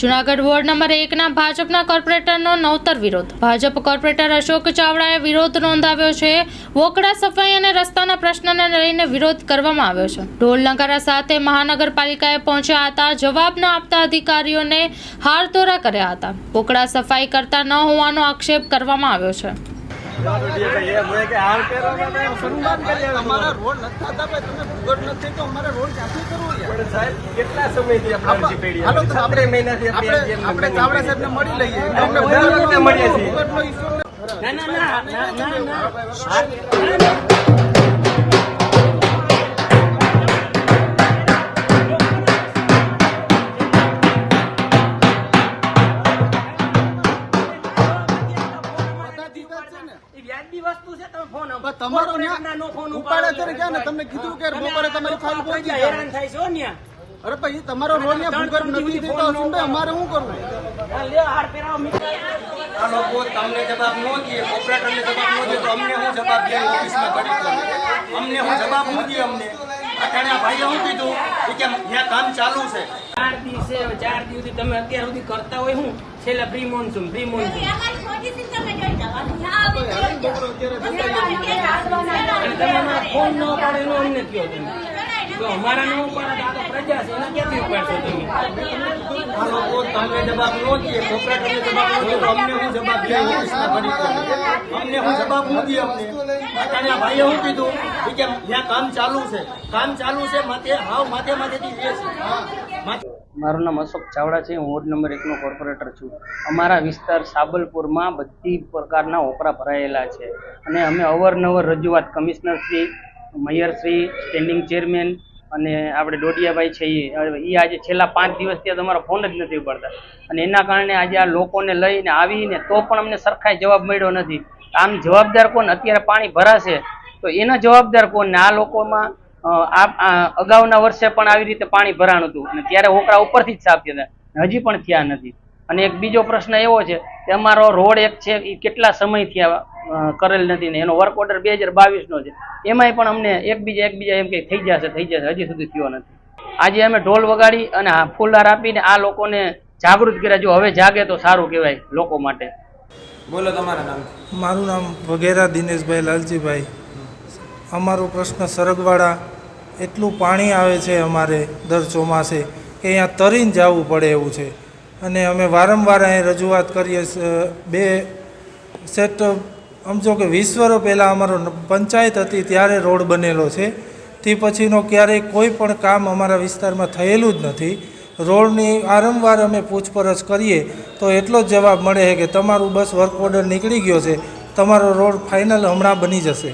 Junagadh ward number એકના ભાજપના કોર્પોરેટરનો નવતર વિરોધ. ભાજપ કોર્પોરેટર અશોક ચાવડાએ વિરોધ નોંધાવ્યો છે. વોકડા સફાઈ અને રસ્તાના પ્રશ્નને લઈને વિરોધ કરવામાં આવ્યો છે. ઢોલ નગારા સાથે મહાનગરપાલિકાએ પહોંચ્યા હતા. જવાબ ન આપતા અધિકારીઓને હારતોરા કર્યા હતા. વોકડા સફાઈ કરતા ન હોવાનો આક્ષેપ કરવામાં આવ્યો છે. અમારા રોડ નથી થતા ભાઈ વસ્તુ છે તમે ફોન. તમારો નો ફોન ઉપાડે ઉપાડો ક્યાં ને? તમને કીધું કે બપોરે તમારી ફાઇલ પહોંચી હેરાન થાય છે હો ન્યા. અરે ભાઈ તમારો રોલ ને ભૂગર્ભ નથી થતો અસીમભાઈ અમારે શું કરવું? આ હાર પહેરાવો, મિત્ર. આ લોકો તમને જવાબ ન દે ઓપરેટરને જવાબ ન દે તો અમને હું જવાબ દે? ઓફિસમાં કરી અમને હું જવાબ ન દે અમને? અટાણે આ ભાઈએ શું કીધું? કે ત્યાં કામ ચાલુ છે. ચાર દિવસે ચાર દિવસથી તમે અત્યાર સુધી કરતા હોય શું? છેલ્લે pre monsoon pre monsoon. Phone ન ઉપાડે એનો અમને કયો તમે? જો અમારા ન ઉપાડે આ તો પ્રજા છે એના ક્યાંથી ઉપાડશો તમે? આ જવાબ ન દે ઓપરેટરને જવાબ ન તો અમને હું જવાબ દે ઓફિસમાં કરી દો. અમને હું જવાબ ન દે અમને? અટાણે ભાઈએ શું કીધું કે ત્યાં કામ ચાલુ છે. કામ ચાલુ છે માથે હાવ માથે માથેથી લે છે મારું નામ અશોક ચાવડા છે હું વોર્ડ નંબર એકનો કોર્પોરેટર છું. અમારા વિસ્તાર સાબલપુરમાં બધી પ્રકારના ઓપરા ભરાયેલા છે. અને અમે અવારનવાર રજૂઆત commissioner Shri mayor Shri standing chairman અને આપણે ડોડિયાભાઈ છે એ આજે છેલ્લા પાંચ દિવસથી તમારો ફોન જ નથી ઉપાડતા. અને એના કારણે આજે આ લોકોને લઈને આવીને તો પણ અમને સરખાઈ જવાબ મળ્યો નથી. આમ જવાબદાર કોણ? અત્યારે પાણી ભરાશે. તો એના જવાબદાર કોણ? ને આ લોકોમાં અગાઉના વર્ષે પણ આવી રીતે પાણી ભરાણું હતું. અને ત્યારે હોકરા ઉપરથી જ સાફ થયા હતા. હજી પણ થયા નથી. અને એક બીજો પ્રશ્ન એવો છે કે અમારો રોડ એક છે એ કેટલા સમયથી કરેલ નથી ને એનો વર્ક ઓર્ડર બે હજાર બાવીસનો છે. એમાંય પણ અમને એકબીજા એકબીજા એમ કે થઈ જશે થઈ જશે હજી સુધી થયો નથી. આજે અમે ઢોલ વગાડી અને આ ફૂલહાર આપીને આ લોકોને જાગૃત કર્યા. જો હવે જાગે તો સારું કહેવાય લોકો માટે. બોલો તમારા નામ. મારું નામ વઘેરા દિનેશભાઈ લાલજીભાઈ. અમારો પ્રશ્ન સરગવાડા એટલું પાણી આવે છે અમારે દર ચોમાસે કે અહીંયા તરીને જવું પડે એવું છે. અને અમે વારંવાર અહીં રજૂઆત કરીએ બે સેટ સમજો કે વીસ વર્ષ પહેલાં અમારો પંચાયત હતી ત્યારે રોડ બનેલો છે. તે પછીનો ક્યારેય કોઈ પણ કામ અમારા વિસ્તારમાં થયેલું જ નથી. રોડની વારંવાર અમે પૂછપરછ કરીએ તો એટલો જ જવાબ મળે છે કે તમારું બસ વર્ક ઓર્ડર નીકળી ગયો છે. તમારો રોડ ફાઇનલ હમણાં બની જશે.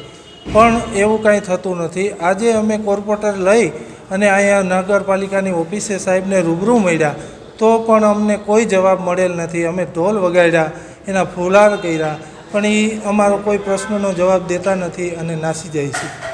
પણ એવું કાંઈ થતું નથી. આજે અમે કોર્પોરેટર લઈ અને અહીંયા નગરપાલિકાની ઓફિસે સાહેબને રૂબરૂ મળ્યા. તો પણ અમને કોઈ જવાબ મળેલ નથી. અમે ઢોલ વગાડ્યા, એના ફુલાર કર્યા, પણ એ અમારો કોઈ પ્રશ્નનો જવાબ દેતા નથી અને નાસી જાય છે.